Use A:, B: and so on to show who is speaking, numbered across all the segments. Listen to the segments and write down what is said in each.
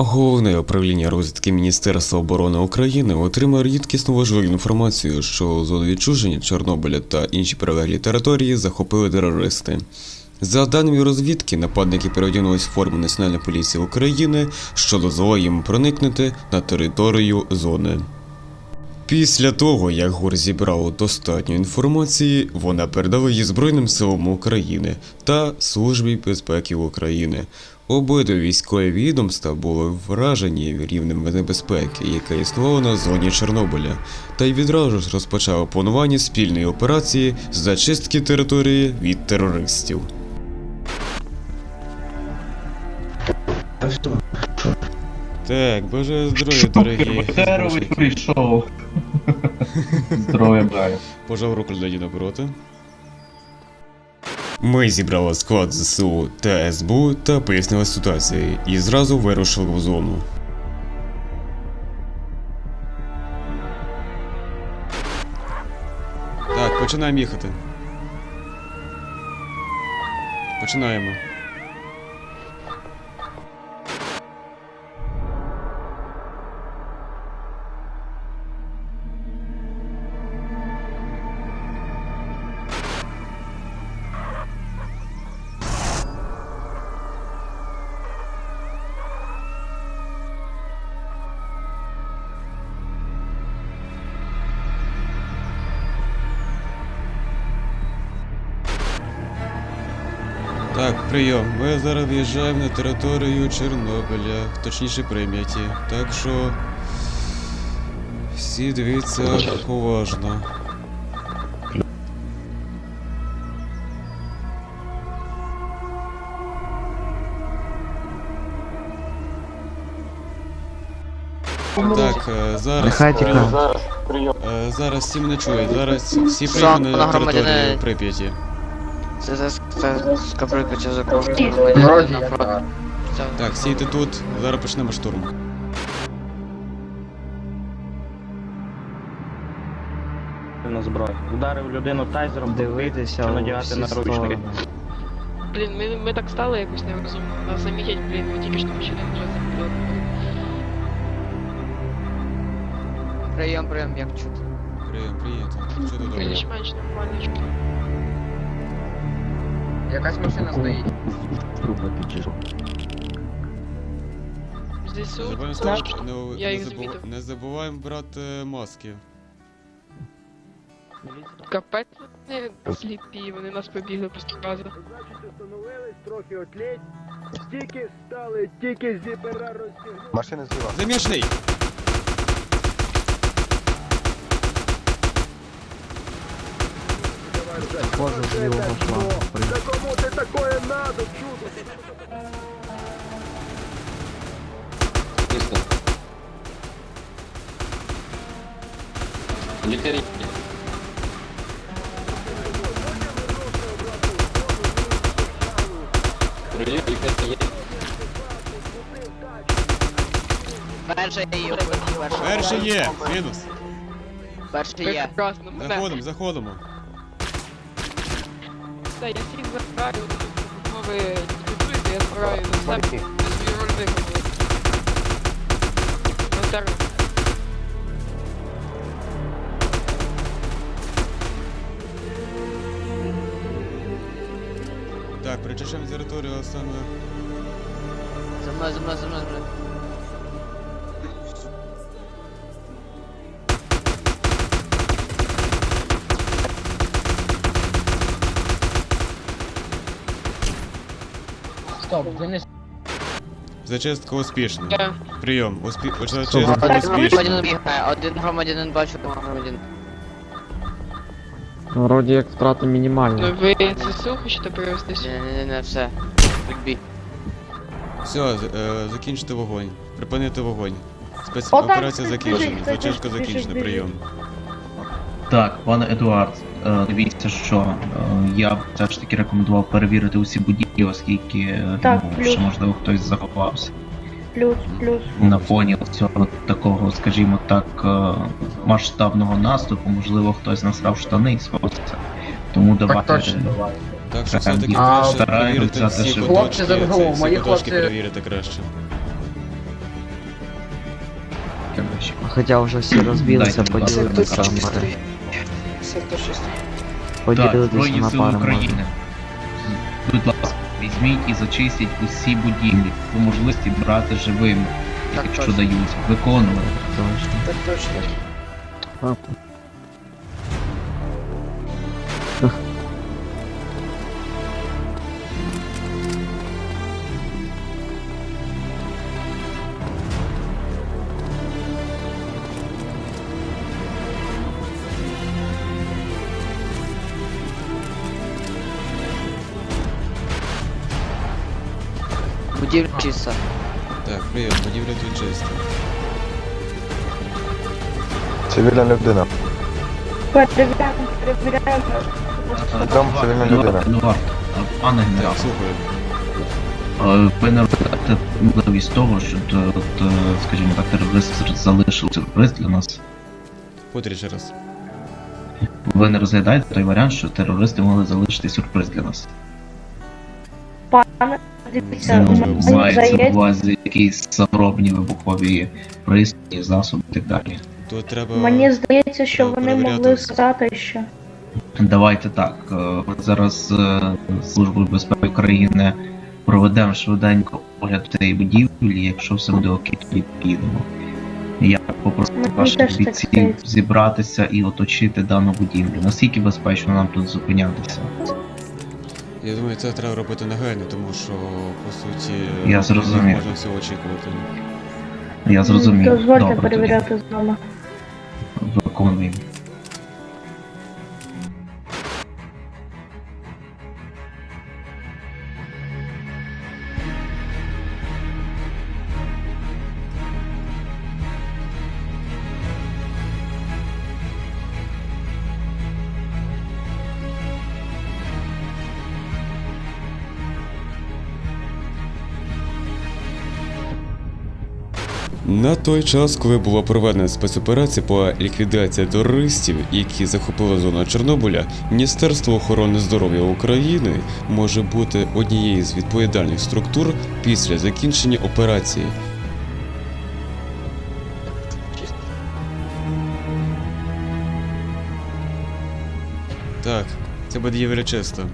A: Головне управління розвідки Міністерства оборони України отримає рідкісну важливу інформацію, що зону відчуження Чорнобиля та інші прилеглі території захопили терористи. За даними розвідки, нападники переодягнулись в форму Національної поліції України, що дозволило їм проникнути на територію зони. Після того, як ГУР зібрало достатньо інформації, вона передала її Збройним силам України та Службі безпеки України. Обидві військові відомства були вражені рівнем небезпеки, яке існувало на зоні Чорнобиля, та й відразу ж розпочало планування спільної операції з зачистки території від терористів. Так, боже здоров'я, дорогі.
B: Бактеровий прийшов. Здоров'я бажаю.
A: Пожав руку людині напроти. Ми зібрали склад ЗСУ та СБУ та пояснили ситуацію і зразу вирушили в зону. Так, починаємо їхати. Починаємо. Так, прийом. Ми зараз в'їжджаємо на територію Чорнобиля, точніше прийняті. Так що. Всі дивіться уважно. Так, е, зараз.
C: Нехай тікає.
A: Е, Зараз всі мене чують. Зараз всі
D: Сам
A: приїхали на
D: на
A: територію
D: громадянина.
A: Прип'яті.
D: Це за скаприкача за фронт.
A: Так, сійте тут, зараз почнемо штурм.
E: на зброю. Ударив людину тайзером,
C: Дивитися
E: надягати наручники.
F: Блін, ми, ми так стали якось нерозумно. Нас замітять, блін, ми тільки що почали вже заплати.
D: Прийом, прийом, як чути.
A: Прийом. Що тут добре?
F: Більш-менш нормально чути.
D: Якась машина стоїть.
A: Не
F: ЗСУ,
A: забуваємо,
F: знаєш,
A: ска- не,
F: я
A: не,
F: їх
A: забу- не забуваємо брати маски.
F: капець вони сліпі, вони нас побігли просто разом.
G: Встановились трохи отліть, тільки стали, тільки зіпера розтягнули.
H: Машина зліва.
A: Замішний!
C: Кожен з лівого флангу.
G: Та кому ти такое надо, чудо?
D: Перший є.
A: Перший є! Мінус!
D: Перший є.
F: Прекрасно, мене.
A: Заходимо, заходимо.
F: Все, я всіх забираю, ви дебютуєте, я збираю на себе, я свою роль виконую. Ну, так,
A: Так, причешемо територію саме.
D: За мною, за мною, за мною, за мною.
A: Зачистка успішна. Прийом. Успі... Зачистка
D: Один
A: успішна.
D: громадянин бігає, один громадянин бачу, один громадянин.
C: Вроді як втрати мінімальні.
F: ну, ви ЗСУ хочете привезти сюди?
D: Не-не-не, все. Відбій.
A: Все, з- е, закінчити вогонь. Припинити вогонь. Спецоперація закінчена. Зачистка закінчена. Прийом.
B: Так, пане Едуард, е, дивіться, що е, я б все ж таки рекомендував перевірити усі будівлі, оскільки е,
I: Так,
B: ну,
I: плюс.
B: ще можливо хтось заховався
I: Плюс, плюс.
B: на фоні цього такого, скажімо так, е, масштабного наступу. Можливо, хтось насрав штани і сховався. Тому давайте.
A: Так що все-таки
B: а,
A: краще перевірити всі куточки.
D: Хлопці, за
A: ці- всі
D: мої
A: куточки
D: хлопці-
A: перевірити краще.
C: Хоча вже всі розбілися,
B: Дайте,
C: поділилися
B: на
D: 6.
C: Поділилися на пари.
B: Будь ласка, візьміть і зачистіть усі будівлі. По можливості брати живими,
D: Так
B: якщо
D: точно.
B: дають. Виконувати.
C: Точно.
D: Так точно. Будівля чиста.
A: Так, прийом, будівля тут чиста.
H: Цивільна людина.
I: Перевіряємо, перевіряємо.
H: Там цивільна людина.
B: Едуард, пане генерал,
A: слухаю.
B: е, ви не розглядаєте можливість того, що е, от, е, скажімо так, терористи залишили сюрприз для нас.
A: Повторіть ще раз.
B: Ви не розглядаєте той варіант, що терористи могли залишити сюрприз для нас. Ну,
I: мені
B: мається на увазі якісь саморобні вибухові пристрої, засоби і так далі.
A: Тут треба.
I: мені здається, що
A: Ну,
I: вони
A: перевіряти
I: могли сказати, що
B: Давайте так. е, Ми зараз е, з Службою безпеки України проведемо швиденько огляд цієї будівлі. Якщо все буде окей, тоді підемо. Я попрошу
I: Мені
B: ваших
I: так
B: бійців
I: здається.
B: зібратися і оточити дану будівлю. Наскільки безпечно нам тут зупинятися?
A: Я думаю, це треба робити негайно, тому що, по суті,
B: Я зрозумів.
A: можна всього очікувати.
B: Я зрозумів.
I: дозвольте
B: Добре,
I: перевіряти з вами.
B: Виконуємо.
A: На той час, коли була проведена спецоперація по ліквідації терористів, які захопили зону Чорнобиля, Міністерство охорони здоров'я України може бути однією з відповідальних структур після закінчення операції. Так, це будівля чисто.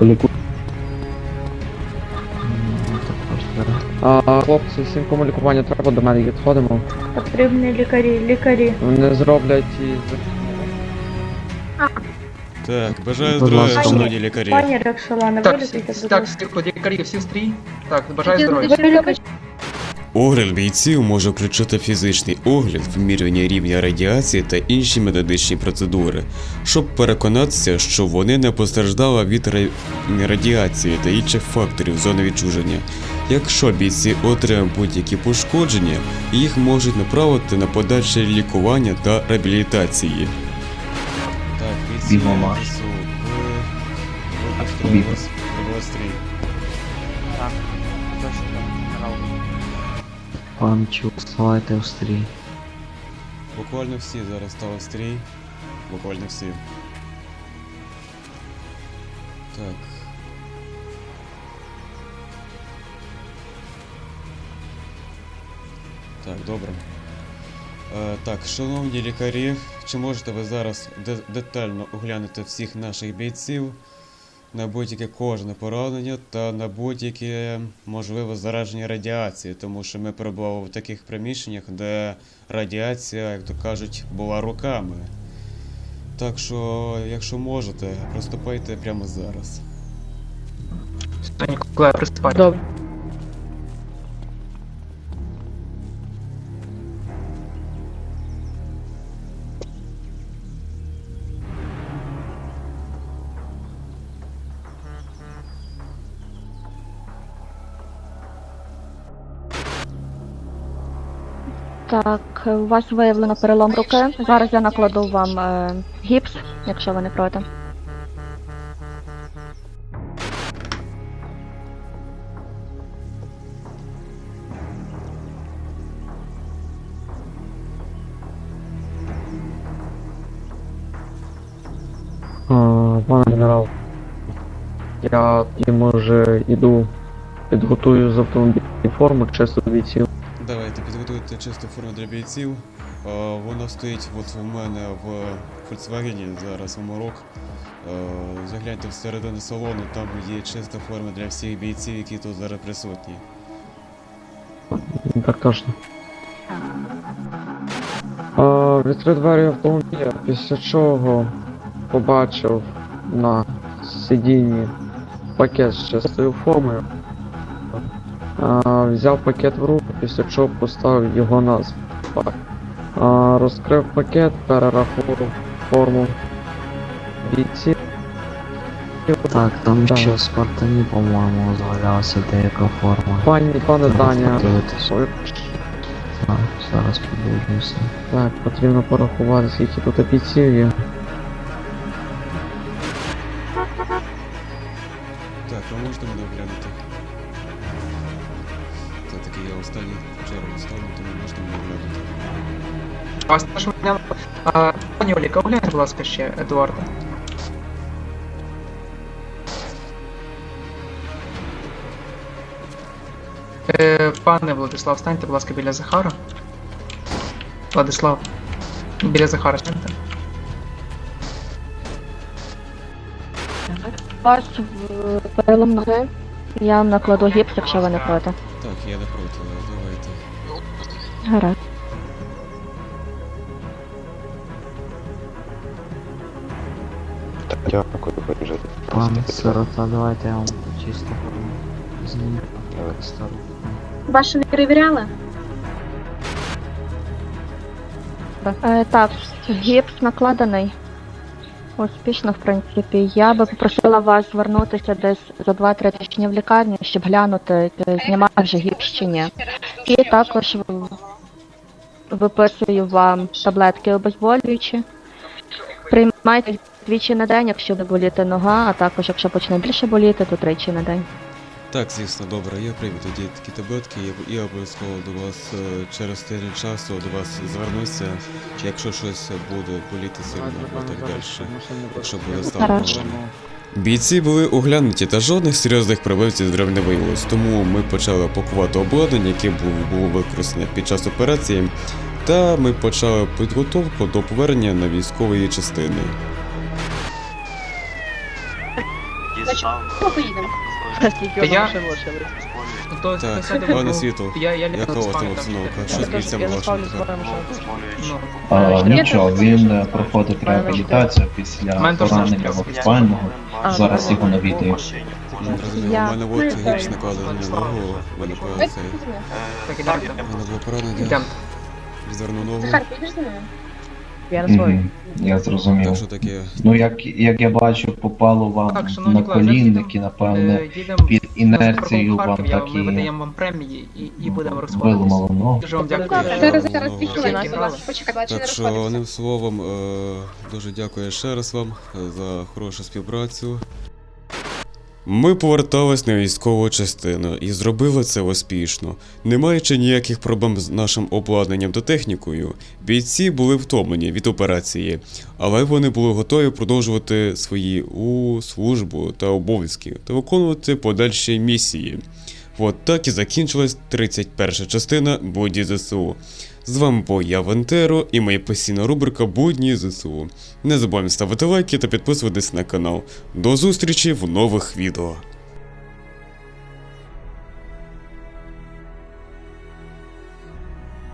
C: М, також зараз. А, хлопці, всім кому лікування треба, до мене відходимо.
I: Потрібні лікарі, лікарі.
C: Вони зроблять і
A: Так, бажаю
C: Будь
A: здоров'я,
C: ласка.
A: шановні лікарі.
I: Пані Роксолана,
J: Так,
I: вилітайте,
J: всі,
I: будь
J: так,
I: ласка.
J: всі лікарі, всі стрій. Так, бажаю здоров'я.
A: Огляд бійців може включити фізичний огляд, вимірювання рівня радіації та інші медичні процедури, щоб переконатися, що вони не постраждали від радіації та інших факторів зони відчуження. Якщо бійці отримають будь-які пошкодження, їх можуть направити на подальше лікування та реабілітації. Так, бійці
B: Бігома.
A: ЗСУ,
B: ви-
C: панчу, слайте в стрій.
A: Буквально всі зараз стали стрій. Буквально всі. Так. Так, добре. Е, так, шановні лікарі, чи можете ви зараз де- детально оглянути всіх наших бійців на будь-яке кожне поранення та на будь-яке можливе зараження радіації, тому що ми перебували в таких приміщеннях, де радіація, як то кажуть, була руками. Так що, якщо можете, приступайте прямо зараз.
J: Ніколай, приступайте.
I: Добре.
K: Так, у вас виявлено перелом руки. Зараз я накладу вам е, гіпс, якщо ви не проти.
C: Пане генерал, я може іду, підготую з автомобільної форми, чесно відсів.
A: Давайте підготуйте чисту форму для бійців. Е, Вона стоїть от у мене в Volkswagen, зараз у Марок. Загляньте всередину салону, там є чиста форма для всіх бійців, які тут зараз присутні.
C: Так точно. А, відкрив двері автомобіля, після чого побачив на сидінні пакет з чистою формою. Взяв пакет в руку, після чого поставив його на спак. Розкрив пакет, перерахував форму бійців.
D: Так, там
C: Так.
D: ще в Спартані, по-моєму, з'являлася деяка форма.
C: Пані, пане Даня,
D: Так, зараз подивлюся.
C: так, потрібно порахувати, скільки тут бійців є.
J: Ось. А, пані Оліка, огляньте, будь ласка, ще Едуарда. Е, пане Владислав, станьте, будь ласка, біля Захара. Владислав. Біля Захара станьте.
K: У в- перелом ноги. Я накладу гіпс, якщо ви не проти.
A: Так, я не проти, давайте.
K: Гаразд.
H: Дякую, приїжджайте.
D: Пане сирота, давайте я вам чисто зніму.
I: Вашу не перевіряли?
K: Е, так, гіпс накладений. Успішно, в принципі. Я би попросила вас звернутися десь за 2-3 тижні в лікарню, щоб глянути, чи знімає вже гіпс чи ні. І також виписую вам таблетки обезболюючі. Приймайте двічі на день, якщо буде боліти нога, а також якщо почне більше боліти, то тричі на день.
A: Так, звісно, добре, я прийму тоді такі таблетки, і я обов'язково до вас е, через тиждень часу до вас звернуся, чи якщо щось буде боліти сильно або так далі, якщо буде стало
K: Хорошо.
A: проблема. Бійці були оглянуті та жодних серйозних проблем зі здоров'ям не виявилось, тому ми почали пакувати обладнання, яке було, було використане під час операції, та ми почали підготовку до повернення на військової частини.
J: Та я... То,
A: Так, пане світло,
J: Я, я
A: яка у вас там обстановка? Що з бійцями вашими?
J: Ну,
B: А, нічого, він е, проходить реабілітацію після поранення
J: завжди
B: вогнепального. Зараз його навідують.
A: Зрозуміло,
K: Я-
A: у мене от гіпс накладений на ногу, в мене певно
J: так, ідемте.
A: У мене поранення,
J: Ідемте.
A: Зверну ногу.
I: підеш за мною?
B: Мгм, Я зрозумів.
A: Так що таке.
B: Ну, як, як я бачу, попало вам
J: Так, шановні
B: на
J: колеги,
B: колінники,
J: Е,
B: напевне,
J: Їдемо
B: під інерцією вам
J: Харків, я-
B: так
J: ми
B: і
J: видаємо вам премії і, і будемо розходитися.
B: виламало ногу.
J: Дуже вам дякую.
A: Зараз,
J: Зараз,
A: зараз,
I: Почекай, бачу, не
A: Так що, одним словом, е, дуже дякую ще раз вам е, за хорошу співпрацю. Ми повертались на військову частину і зробили це успішно. Не маючи ніяких проблем з нашим обладнанням та технікою, бійці були втомлені від операції, але вони були готові продовжувати свої у службу та обов'язки та виконувати подальші місії. От так і закінчилась 31 частина Будні ЗСУ. З вами був я Вентеро і моя постійна рубрика Будні ЗСУ. Не забуваємо ставити лайки та підписуватись на канал. До зустрічі в нових відео.